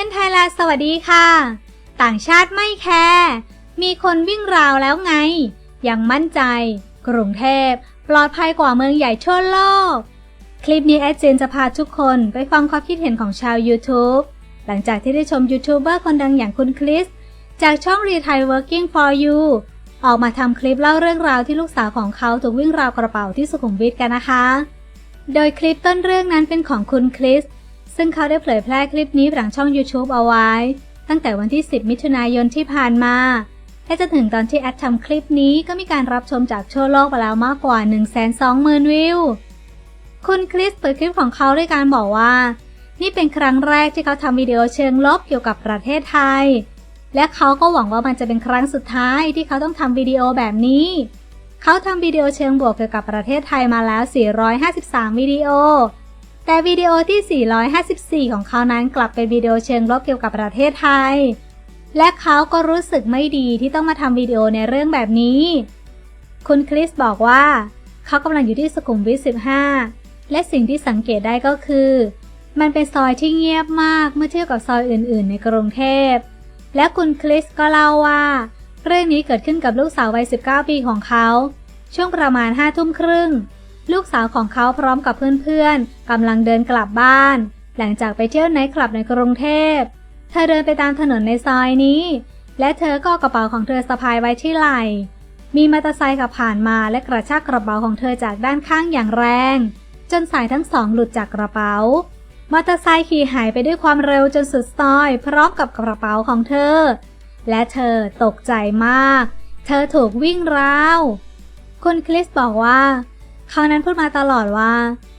มนไทยแลนด์สวัสดีค่ะ ต่างชาติไม่แคร์มีคนวิ่งราวแล้วไง ยังมั่นใจ กรุงเทพปลอดภัยกว่าเมืองใหญ่ทั่วโลก คลิปนี้แอดเจนจะพาทุกคนไปฟังความคิดเห็นของชาว YouTube หลังจากที่ได้ชมยูทูบเบอร์คนดังอย่างคุณคริส จากช่อง Retire Working for You ออกมาทำคลิปเล่าเรื่องราวที่ลูกสาวของเขาถูกวิ่งราวกระเป๋าที่สุขุมวิทกันนะคะ โดยคลิปต้นเรื่องนั้นเป็นของคุณคริส ซึ่งเขาได้เผยแพร่คลิปนี้หลังช่อง YouTube เอาไว้ ตั้งแต่วันที่ 10 มิถุนายนที่ผ่านมา และจนถึงตอนที่แอดทำคลิปนี้ก็มีการรับชมจากทั่วโลกไปแล้วมากกว่า 120,000 วิว คุณคริสเปิดคลิปของเขาด้วยการบอกว่า นี่เป็นครั้งแรกที่เขาทำวิดีโอเชิงลบเกี่ยวกับประเทศไทย และเขาก็หวังว่ามันจะเป็นครั้งสุดท้ายที่เขาต้องทำวิดีโอแบบนี้เขาทำวิดีโอเชิงบวกเกี่ยวกับประเทศไทยมาแล้ว 453 วิดีโอ แต่วิดีโอที่ 454 ของเขานั้นกลับเป็นวิดีโอเชิงลบเกี่ยวกับประเทศไทย และเขาก็รู้สึกไม่ดีที่ต้องมาทำวิดีโอในเรื่องแบบนี้ คุณคริสบอกว่า เขากำลังอยู่ที่สุขุมวิท 15 และสิ่งที่สังเกตได้ก็คือ มันเป็นซอยที่เงียบมากเมื่อเทียบกับซอยอื่น ๆ ในกรุงเทพ และคุณคริสก็เล่าว่า เรื่องนี้เกิดขึ้นกับลูกสาววัย 19 ปีของเขา ช่วงประมาณ5ทุ่มครึ่ง ลูกสาวของเขาพร้อมกับเพื่อนๆกำลังเดินกลับบ้าน หลังจากไปเที่ยวไนท์คลับในกรุงเทพ เธอเดินไปตามถนนในซอยนี้ และเธอก็กระเป๋าของเธอสะพายไว้ที่ไหล่มีมอเตอร์ไซค์ขับผ่านมาและกระชากกระเป๋าของเธอจากด้านข้างอย่างแรง จนสายทั้งสองหลุดจากกระเป๋ามอเตอร์ไซค์ขี่หายไปด้วยความเร็วจนสุดซอยพร้อมกับกระเป๋าของเธอ และเธอตกใจมาก เธอถูกวิ่งราว คุณคริสบอกว่า เขานั้นพูดมาตลอดว่า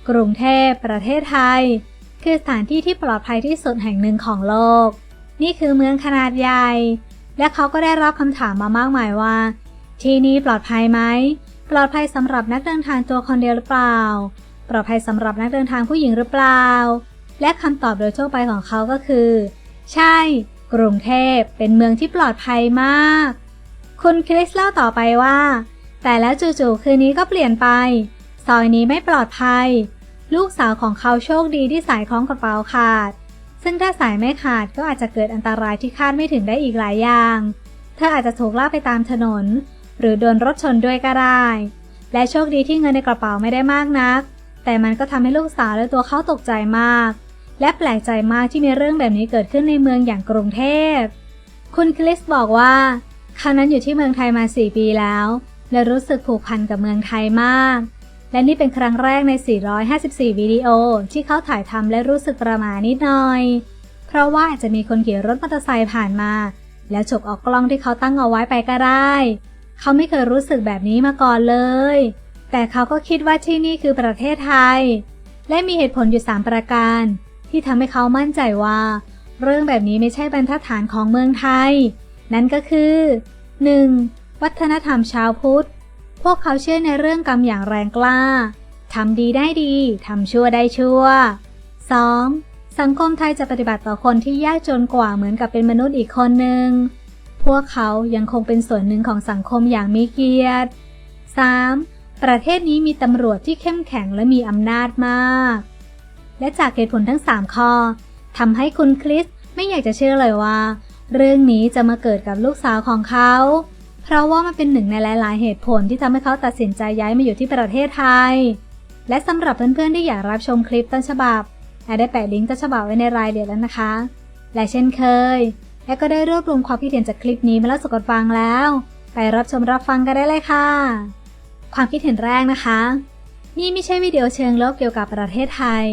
กรุงเทพประเทศไทย คือสถานที่ที่ปลอดภัยที่สุดแห่งหนึ่งของโลก นี่คือเมืองขนาดใหญ่ และเขาก็ได้รับคำถามมามากมายว่า ที่นี่ปลอดภัยไหม ปลอดภัยสำหรับนักเดินทางตัวคนเดียวหรือเปล่า ปลอดภัยสำหรับนักเดินทางผู้หญิงหรือเปล่า และคำตอบโดยทั่วไปของเขาก็คือ ใช่ กรุงเทพเป็นเมืองที่ปลอดภัยมาก คุณคริสเล่าต่อไปว่า แต่แล้วจู่ๆคืนนี้ก็เปลี่ยนไป ซอยนี้ไม่ปลอดภัย ลูกสาวของเขาโชคดีที่สายคล้องกระเป๋าขาด ซึ่งถ้าสายไม่ขาดก็อาจจะเกิดอันตรายที่คาดไม่ถึงได้อีกหลายอย่าง เธออาจจะถูกลากไปตามถนน หรือโดนรถชนด้วยก็ได้ และโชคดีที่เงินในกระเป๋าไม่ได้มากนัก แต่มันก็ทำให้ลูกสาวและตัวเขาตกใจมาก และแปลกใจมากที่มีเรื่องแบบนี้เกิดขึ้นในเมืองอย่างกรุงเทพ คุณคริสบอกว่าเขานั้นอยู่ที่เมืองไทยมา4ปีแล้ว และรู้สึกผูกพันกับเมืองไทยมาก และนี่เป็นครั้งแรกใน 454 วิดีโอ ที่เขาถ่ายทำและรู้สึกประหมานิดหน่อย เพราะว่าอาจจะมีคนขี่รถมอเตอร์ไซค์ผ่านมา แล้วฉกเอากล้องที่เขาตั้งเอาไว้ไปก็ได้ เขาไม่เคยรู้สึกแบบนี้มาก่อนเลย แต่เขาก็คิดว่าที่นี่คือประเทศไทย และมีเหตุผลอยู่ 3 ประการ ที่ทำให้เขามั่นใจว่า เรื่องแบบนี้ไม่ใช่บรรทัดฐานของเมืองไทย นั่นก็คือ 1. วัฒนธรรมชาวพุทธ พวกเขาเชื่อในเรื่องกรรมอย่างแรงกล้า ทำดีได้ดี ทำชั่วได้ชั่ว 2. สังคมไทยจะปฏิบัติต่อคนที่ยากจนกว่าเหมือนกับเป็นมนุษย์อีกคนหนึ่ง พวกเขายังคงเป็นส่วนหนึ่งของสังคมอย่างมีเกียรติ 3. ประเทศนี้มีตำรวจที่เข้มแข็งและมีอำนาจมาก และจากเหตุผลทั้ง 3 ข้อทำให้คุณคริสไม่อยากจะเชื่อเลยว่า เรื่องนี้จะมาเกิดกับลูกสาวของเขา ราะว่ามันเป็นหนึ่งในหลาย ๆ เหตุผลที่ทำให้เขาตัดสินใจย้ายมาอยู่ที่ประเทศไทย และสำหรับเพื่อน ๆ ที่อยากรับชมคลิปต้นฉบับแอดได้แปะลิงก์ต้นฉบับไว้ในรายละเอียดแล้วนะคะ และเช่นเคยแอดก็ได้รวบรวมความคิดเห็นจากคลิปนี้มาแล้วสกดฟังแล้ว ไปรับชมรับฟังกันได้เลยค่ะ ความคิดเห็นแรกนะคะ นี่ไม่ใช่วิดีโอเชิงลบเกี่ยวกับประเทศไทย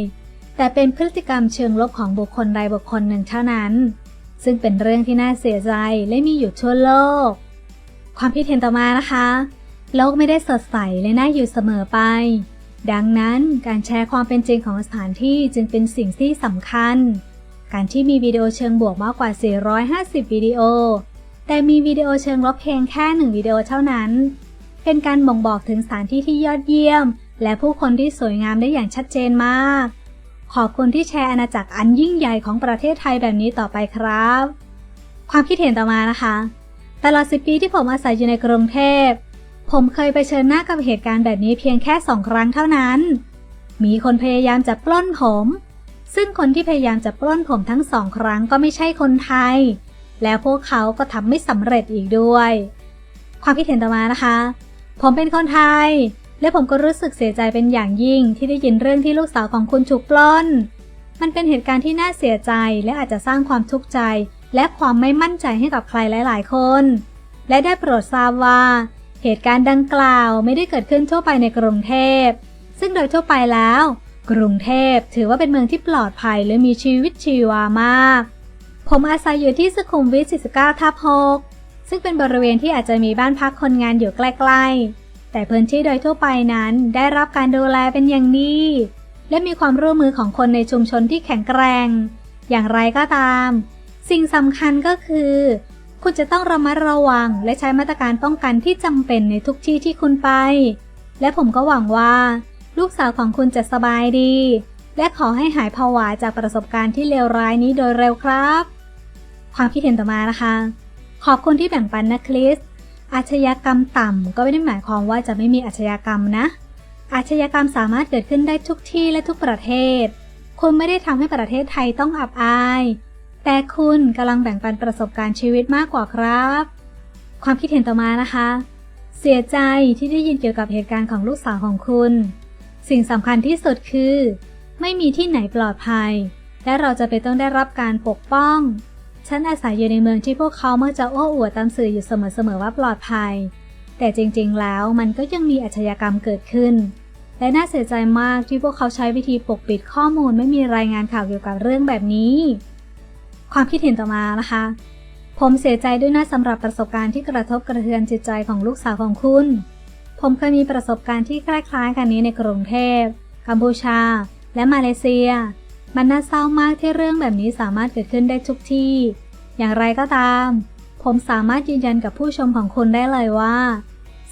แต่เป็นพฤติกรรมเชิงลบของบุคคลใดบุคคลหนึ่งเท่านั้น ซึ่งเป็นเรื่องที่น่าเสียใจและมีอยู่ทั่วโลก ความคิดเห็นต่อมานะคะ โลกไม่ได้สดใสและน่าอยู่เสมอไป ดังนั้นการแชร์ความเป็นจริงของสถานที่จึงเป็นสิ่งที่สำคัญ การที่มีวิดีโอเชิงบวกมากกว่า 450 วิดีโอ แต่มีวิดีโอเชิงลบเพียงแค่หนึ่งวิดีโอเท่านั้น เป็นการบ่งบอกถึงสถานที่ที่ยอดเยี่ยม และผู้คนที่สวยงามได้อย่างชัดเจนมาก ขอบคุณที่แชร์อาณาจักรอันยิ่งใหญ่ของประเทศไทยแบบนี้ต่อไปครับ ความคิดเห็นต่อมานะคะ ตลอดสิปีที่ผมอาศัยอยู่ในกรุงเทพ ผมเคยไปเชิญหน้ากับเหตุการณ์แบบนี้เพียงแค่สองครั้งเท่านั้น มีคนพยายามจะปล้นผม ซึ่งคนที่พยายามจะปล้นผมทั้งสองครั้งก็ไม่ใช่คนไทย แล้วพวกเขาก็ทำไม่สำเร็จอีกด้วย ความคิดเห็นต่อมานะคะ ผมเป็นคนไทย และผมก็รู้สึกเสียใจเป็นอย่างยิ่งที่ได้ยินเรื่องที่ลูกสาวของคุณถูกปล้น มันเป็นเหตุการณ์ที่น่าเสียใจและอาจจะสร้างความทุกข์ใจ และความไม่มั่นใจให้กับใครหลาย ๆ คน และได้โปรดทราบว่า เหตุการณ์ดังกล่าวไม่ได้เกิดขึ้นทั่วไปในกรุงเทพ ซึ่งโดยทั่วไปแล้ว กรุงเทพถือว่าเป็นเมืองที่ปลอดภัยและมีชีวิตชีวามาก ผมอาศัยอยู่ที่สุขุมวิท 49 ทับ6ซึ่งเป็นบริเวณที่อาจจะมีบ้านพักคนงานอยู่ใกล้ ๆ แต่พื้นที่โดยทั่วไปนั้นได้รับการดูแลเป็นอย่างดีและมีความร่วมมือของคนในชุมชนที่แข็งแกร่ง อย่างไรก็ตาม สิ่งสำคัญก็คือ คุณจะต้องระมัดระวังและใช้มาตรการป้องกันที่จำเป็นในทุกที่ที่คุณไป และผมก็หวังว่า ลูกสาวของคุณจะสบายดี และขอให้หายผวาจากประสบการณ์ที่เลวร้ายนี้โดยเร็วครับ ความคิดเห็นต่อมานะคะ ขอบคุณที่แบ่งปันนะคริสอาชญากรรมต่ำก็ไม่ได้หมายความว่าจะไม่มีอาชญากรรมนะ อาชญากรรมสามารถเกิดขึ้นได้ทุกที่และทุกประเทศ คุณไม่ได้ทำให้ประเทศไทยต้องอับอาย แต่คุณกำลังแบ่งปันประสบการณ์ชีวิตมากกว่าครับ ความคิดเห็นต่อมานะคะ เสียใจที่ได้ยินเกี่ยวกับเหตุการณ์ของลูกสาวของคุณ สิ่งสำคัญที่สุดคือ ไม่มีที่ไหนปลอดภัย และเราจะไปต้องได้รับการปกป้อง ฉันอาศัยอยู่ในเมืองที่พวกเขาเมื่อจะโอ้อวดตามสื่ออยู่เสมอๆว่าปลอดภัย แต่จริงๆแล้วมันก็ยังมีอาชญากรรมเกิดขึ้นและน่าเสียใจมากที่พวกเขาใช้วิธีปกปิดข้อมูลไม่มีรายงานข่าวเกี่ยวกับเรื่องแบบนี้ ความคิดเห็นต่อมานะคะ ผมเสียใจด้วยนะสำหรับประสบการณ์ที่กระทบกระเทือนจิตใจของลูกสาวของคุณ ผมเคยมีประสบการณ์ที่คล้ายๆกันนี้ในกรุงเทพ กัมพูชา และมาเลเซีย มันน่าเศร้ามากที่เรื่องแบบนี้สามารถเกิดขึ้นได้ทุกที่ อย่างไรก็ตาม ผมสามารถยืนยันกับผู้ชมของคุณได้เลยว่า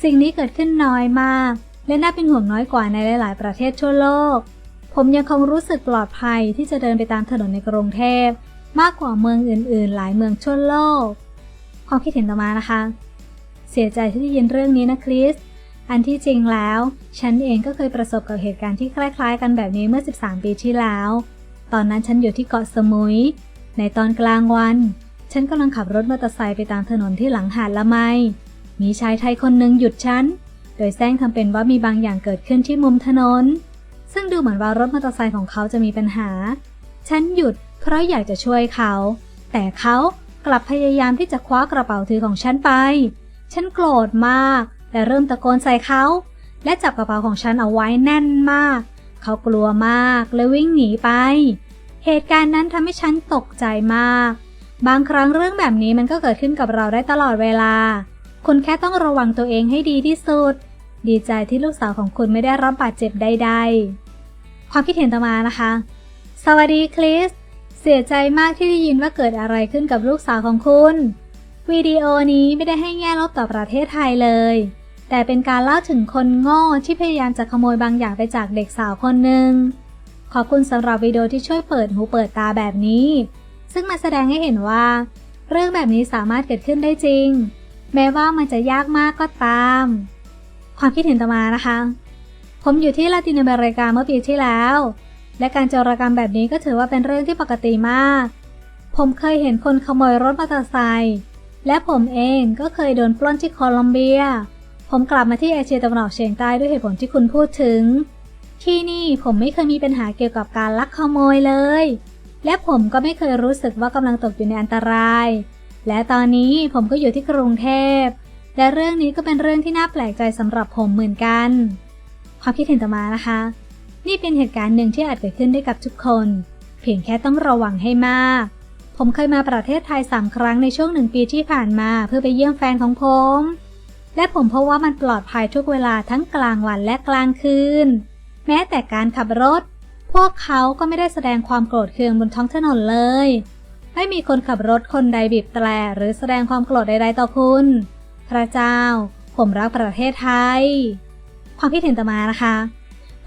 สิ่งนี้เกิดขึ้นน้อยมาก และน่าเป็นห่วงน้อยกว่าในหลาย ๆ ประเทศทั่วโลก ผมยังคงรู้สึกปลอดภัยที่จะเดินไปตามถนนในกรุงเทพ มากกว่าเมืองอื่นๆ หลายเมืองทั่วโลก ความคิดเห็นต่อมานะคะ เสียใจที่ได้ยินเรื่องนี้นะคริส อันที่จริงแล้ว ฉันเองก็เคยประสบกับเหตุการณ์ที่คล้าย ๆ กันแบบนี้เมื่อ 13 ปีที่แล้ว ตอนนั้นฉันอยู่ที่เกาะสมุย ในตอนกลางวัน ฉันกำลังขับรถมอเตอร์ไซค์ไปตามถนนที่หลังหาดละไม มีชายไทยคนหนึ่งหยุดฉัน โดยแซงทำเป็นว่ามีบางอย่างเกิดขึ้นที่มุมถนน ซึ่งดูเหมือนว่ารถมอเตอร์ไซค์ของเขาจะมีปัญหา ฉันหยุด เพราะอยากจะช่วยเขา แต่เขากลับพยายามที่จะคว้ากระเป๋าถือของฉันไป ฉันโกรธมาก และเริ่มตะโกนใส่เขา และจับกระเป๋าของฉันเอาไว้แน่นมาก เขากลัวมากและวิ่งหนีไป เหตุการณ์นั้นทำให้ฉันตกใจมาก บางครั้งเรื่องแบบนี้มันก็เกิดขึ้นกับเราได้ตลอดเวลา คุณแค่ต้องระวังตัวเองให้ดีที่สุด ดีใจที่ลูกสาวของคุณไม่ได้รับบาดเจ็บใดๆความคิดเห็นต่อมานะคะ สวัสดีคริส สียใจมากที่ได้ยินว่าเกิดอะไรขึ้นกับลูกสาวของคุณ วิดีโอนี้ไม่ได้ให้แง่ลบต่อประเทศไทยเลย แต่เป็นการเล่าถึงคนโง่ที่พยายามจะขโมยบางอย่างไปจากเด็กสาวคนหนึ่ง ขอบคุณสำหรับวิดีโอที่ช่วยเปิดหูเปิดตาแบบนี้ ซึ่งมาแสดงให้เห็นว่า เรื่องแบบนี้สามารถเกิดขึ้นได้จริง แม้ว่ามันจะยากมากก็ตาม ความคิดเห็นต่อมานะคะ ผมอยู่ที่ลาตินอเมริกาเมื่อปีที่แล้ว และการจรกรรมแบบนี้ก็ถือว่าเป็นเรื่องที่ปกติมาก ผมเคยเห็นคนขโมยรถมอเตอร์ไซค์และผมเองก็เคยโดนปล้นที่โคลอมเบีย ผมกลับมาที่เอเชียตะวันออกเฉียงใต้ด้วยเหตุผลที่คุณพูดถึง ที่นี่ผมไม่เคยมีปัญหาเกี่ยวกับการลักขโมยเลย และผมก็ไม่เคยรู้สึกว่ากำลังตกอยู่ในอันตราย และตอนนี้ผมก็อยู่ที่กรุงเทพ และเรื่องนี้ก็เป็นเรื่องที่น่าแปลกใจสำหรับผมเหมือนกัน ความคิดเห็นต่อมานะคะ นี่เป็นเหตุการณ์หนึ่งที่อาจเกิดขึ้นได้กับทุกคน เพียงแค่ต้องระวังให้มาก ผมเคยมาประเทศไทยสามครั้งในช่วงหนึ่งปีที่ผ่านมาเพื่อไปเยี่ยมแฟนของผม และผมพบว่ามันปลอดภัยทุกเวลาทั้งกลางวันและกลางคืน แม้แต่การขับรถ พวกเขาก็ไม่ได้แสดงความโกรธเคืองบนท้องถนนเลย ไม่มีคนขับรถคนใดบีบแตรหรือแสดงความโกรธใดๆต่อคุณ พระเจ้า ผมรักประเทศไทย ความคิดเห็นต่อมานะคะ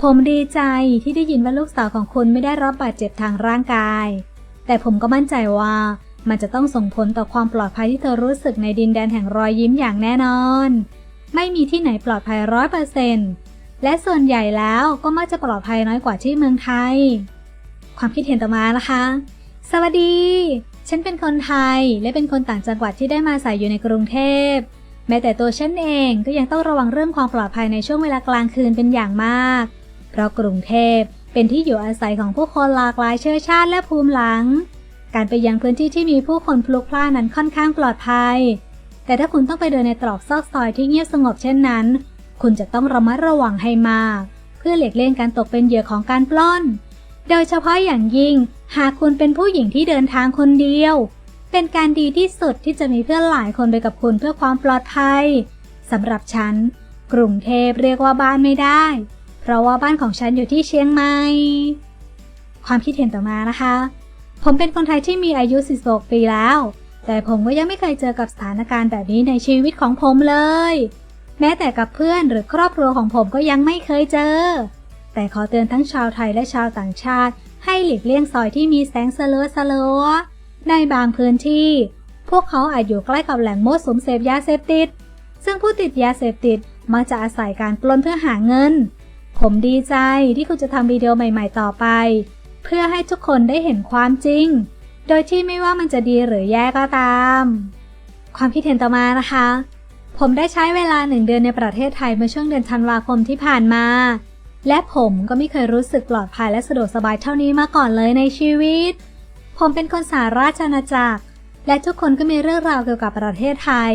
ผมดีใจที่ได้ยินว่าลูกสาวของคุณไม่ได้รับบาดเจ็บทางร่างกาย แต่ผมก็มั่นใจว่ามันจะต้องส่งผลต่อความปลอดภัยที่เธอรู้สึกในดินแดนแห่งรอยยิ้มอย่างแน่นอน ไม่มีที่ไหนปลอดภัยร้อยเปอร์เซนต์และส่วนใหญ่แล้วก็มักจะปลอดภัยน้อยกว่าที่เมืองไทย ความคิดเห็นต่อมานะคะ สวัสดี ฉันเป็นคนไทยและเป็นคนต่างจังหวัดที่ได้มาอาศัยอยู่ในกรุงเทพ แม้แต่ตัวฉันเองก็ยังต้องระวังเรื่องความปลอดภัยในช่วงเวลากลางคืนเป็นอย่างมาก เพราะกรุงเทพเป็นที่อยู่อาศัยของผู้คนหลากหลายเชื้อชาติและภูมิหลัง การไปยังพื้นที่ที่มีผู้คนพลุกพล่านนั้นค่อนข้างปลอดภัย แต่ถ้าคุณต้องไปเดินในตรอกซอกซอยที่เงียบสงบเช่นนั้น คุณจะต้องระมัดระวังให้มาก เพื่อหลีกเลี่ยงการตกเป็นเหยื่อของการปล้น โดยเฉพาะอย่างยิ่ง หากคุณเป็นผู้หญิงที่เดินทางคนเดียว เป็นการดีที่สุดที่จะมีเพื่อนหลายคนไปกับคุณเพื่อความปลอดภัยสำหรับฉัน กรุงเทพเรียกว่าบ้านไม่ได้ เพราะว่าบ้านของฉันอยู่ที่เชียงใหม่ ความคิดเห็นต่อมานะคะ ผมเป็นคนไทยที่มีอายุ 46 ปีแล้ว แต่ผมก็ยังไม่เคยเจอกับสถานการณ์แบบนี้ในชีวิตของผมเลย แม้แต่กับเพื่อนหรือครอบครัวของผมก็ยังไม่เคยเจอ แต่ขอเตือนทั้งชาวไทยและชาวต่างชาติ ให้หลีกเลี่ยงซอยที่มีแสงสลัวสลัวในบางพื้นที่ พวกเขาอาจอยู่ใกล้กับแหล่งมั่วสุมเสพยาเสพติด ซึ่งผู้ติดยาเสพติดมักจะอาศัยการปล้นเพื่อหาเงิน ผมดีใจที่คุณจะทำวิดีโอใหม่ ๆ ต่อไป เพื่อให้ทุกคนได้เห็นความจริง โดยที่ไม่ว่ามันจะดีหรือแย่ก็ตาม ความคิดเห็นต่อมานะคะ ผมได้ใช้เวลาหนึ่งเดือนในประเทศไทยเมื่อช่วงเดือนธันวาคมที่ผ่านมา และผมก็ไม่เคยรู้สึกปลอดภัยและสะดวกสบายเท่านี้มาก่อนเลยในชีวิต ผมเป็นคนสาราชอาณาจักร และทุกคนก็มีเรื่องราวเกี่ยวกับประเทศไทย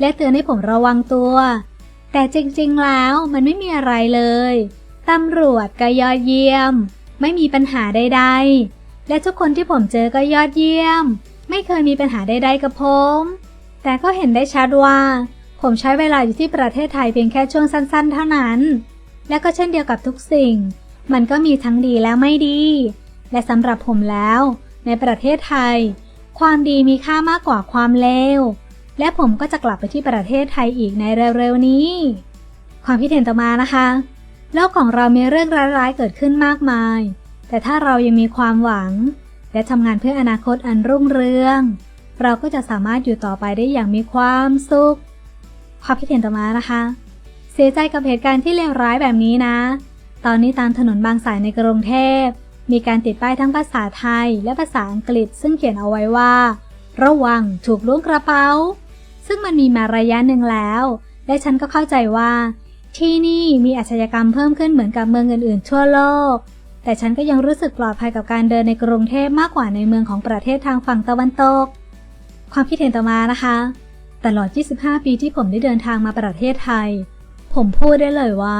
และเตือนให้ผมระวังตัว แต่จริงๆแล้วมันไม่มีอะไรเลย ตำรวจก็ยอดเยี่ยม ไม่มีปัญหาใดๆ และทุกคนที่ผมเจอก็ยอดเยี่ยม ไม่เคยมีปัญหาใดๆกับผม แต่ก็เห็นได้ชัดว่า ผมใช้เวลาอยู่ที่ประเทศไทยเพียงแค่ช่วงสั้นๆ เท่านั้น และก็เช่นเดียวกับทุกสิ่ง มันก็มีทั้งดีและไม่ดี และสำหรับผมแล้ว ในประเทศไทย ความดีมีค่ามากกว่าความเลวและผมก็จะกลับไปที่ประเทศไทยอีกในเร็วๆนี้ ความคิดเห็นต่อมานะคะ โลกของเรามีเรื่องร้ายๆเกิดขึ้นมากมาย แต่ถ้าเรายังมีความหวัง และทำงานเพื่ออนาคตอันรุ่งเรือง เราก็จะสามารถอยู่ต่อไปได้อย่างมีความสุข ความคิดเห็นต่อมานะคะ เสียใจกับเหตุการณ์ที่เลวร้ายแบบนี้นะ ตอนนี้ตามถนนบางสายในกรุงเทพ มีการติดป้ายทั้งภาษาไทยและภาษาอังกฤษ ซึ่งเขียนเอาไว้ว่า ระวังถูกล้วงกระเป๋า ซึ่งมันมีมาระยะหนึ่งแล้ว และฉันก็เข้าใจว่า ที่นี่มีอาชญากรรมเพิ่มขึ้นเหมือนกับเมืองอื่นๆ ทั่วโลก แต่ฉันก็ยังรู้สึกปลอดภัยกับการเดินในกรุงเทพมากกว่าในเมืองของประเทศทางฝั่งตะวันตก ความคิดเห็นต่อมานะคะ ตลอด 25 ปีที่ผมได้เดินทางมาประเทศไทย ผมพูดได้เลยว่า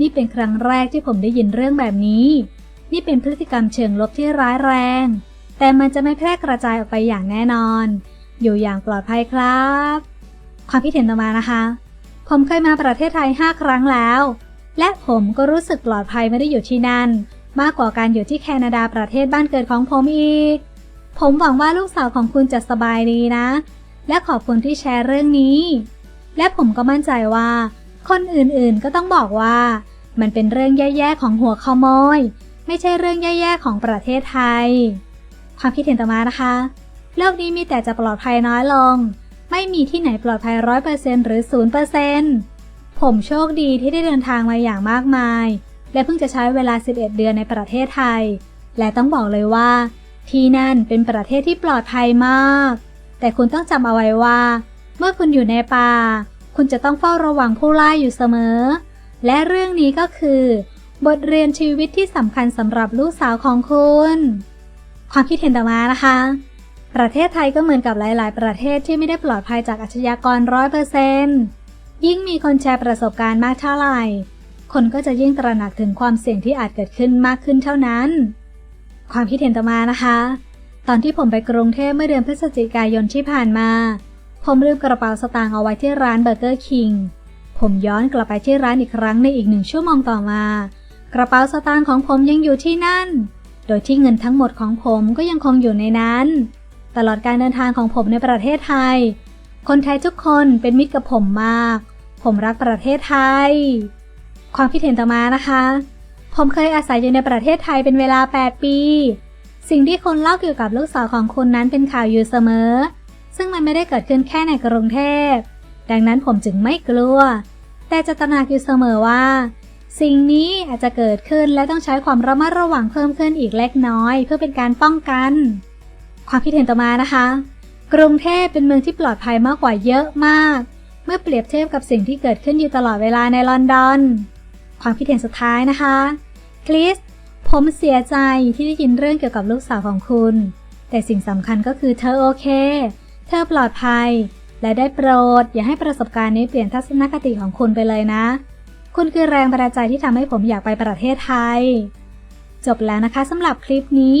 นี่เป็นครั้งแรกที่ผมได้ยินเรื่องแบบนี้ นี่เป็นพฤติกรรมเชิงลบที่ร้ายแรง แต่มันจะไม่แพร่กระจายออกไปอย่างแน่นอน อยู่อย่างปลอดภัยครับ ความคิดเห็นต่อมานะคะ ผมเคยมาประเทศไทย 5 ครั้งแล้ว และผมก็รู้สึกปลอดภัยไม่ได้อยู่ที่นั่น มากกว่าการอยู่ที่แคนาดาประเทศบ้านเกิดของผมอีก ผมหวังว่าลูกสาวของคุณจะสบายดีนะ และขอบคุณที่แชร์เรื่องนี้ และผมก็มั่นใจว่า คนอื่นๆก็ต้องบอกว่า มันเป็นเรื่องแย่ๆของหัวขโมย ไม่ใช่เรื่องแย่ๆของประเทศไทย ความคิดเห็นต่อมานะคะ โลกนี้มีแต่จะปลอดภัยน้อยลง ไม่มีที่ไหนปลอดภัยร้อยเปอร์เซ็นหรือศูนย์เปอร์เซ็นผมโชคดีที่ได้เดินทางมาอย่างมากมาย และเพิ่งจะใช้เวลา 11 เดือนในประเทศไทย และต้องบอกเลยว่า ที่นั่นเป็นประเทศที่ปลอดภัยมาก แต่คุณต้องจำเอาไว้ว่า เมื่อคุณอยู่ในป่า คุณจะต้องเฝ้าระวังผู้ล่าอยู่เสมอ และเรื่องนี้ก็คือ บทเรียนชีวิตที่สำคัญสำหรับลูกสาวของคุณ ความคิดเห็นต่อมานะคะ ประเทศไทยก็เหมือนกับหลาย ๆ ประเทศที่ไม่ได้ปลอดภัยจากอาชญากรร้อยเปอร์เซนต์ยิ่งมีคนแชร์ประสบการณ์มากเท่าไหร่ คนก็จะยิ่งตระหนักถึงความเสี่ยงที่อาจเกิดขึ้นมากขึ้นเท่านั้น ความคิดเห็นต่อมานะคะ ตอนที่ผมไปกรุงเทพเมื่อเดือนพฤศจิกายนที่ผ่านมา ผมลืมกระเป๋าสตางค์เอาไว้ที่ร้านเบอร์เกอร์คิง ผมย้อนกลับไปที่ร้านอีกครั้งในอีกหนึ่งชั่วโมงต่อมา กระเป๋าสตางค์ของผมยังอยู่ที่นั่น โดยที่เงินทั้งหมดของผมก็ยังคงอยู่ในนั้น ตลอดการเดินทางของผมในประเทศไทย คนไทยทุกคนเป็นมิตรกับผมมาก ผมรักประเทศไทย ความคิดเห็นต่อมานะคะ ผมเคยอาศัยอยู่ในประเทศไทยเป็นเวลา 8 ปี สิ่งที่คนเล่าเกี่ยวกับลูกสาวของคุณนั้นเป็นข่าวอยู่เสมอ ซึ่งมันไม่ได้เกิดขึ้นแค่ในกรุงเทพ ดังนั้นผมจึงไม่กลัว แต่จะตระหนักอยู่เสมอว่าสิ่งนี้อาจจะเกิดขึ้นและต้องใช้ความระมัดระวังเพิ่มขึ้นอีกเล็กน้อย เพื่อเป็นการป้องกัน ความคิดเห็นต่อมานะคะ กรุงเทพเป็นเมืองที่ปลอดภัยมากกว่าเยอะมาก เมื่อเปรียบเทียบกับสิ่งที่เกิดขึ้นอยู่ตลอดเวลาในลอนดอน ความคิดเห็นสุดท้ายนะคะคริสผมเสียใจที่ได้ยินเรื่องเกี่ยวกับลูกสาวของคุณ แต่สิ่งสำคัญก็คือเธอโอเค เธอปลอดภัย และได้โปรด อย่าให้ประสบการณ์นี้เปลี่ยนทัศนคติของคุณไปเลยนะ คุณคือแรงบันดาลใจที่ทำให้ผมอยากไปประเทศไทย จบแล้วนะคะสำหรับคลิปนี้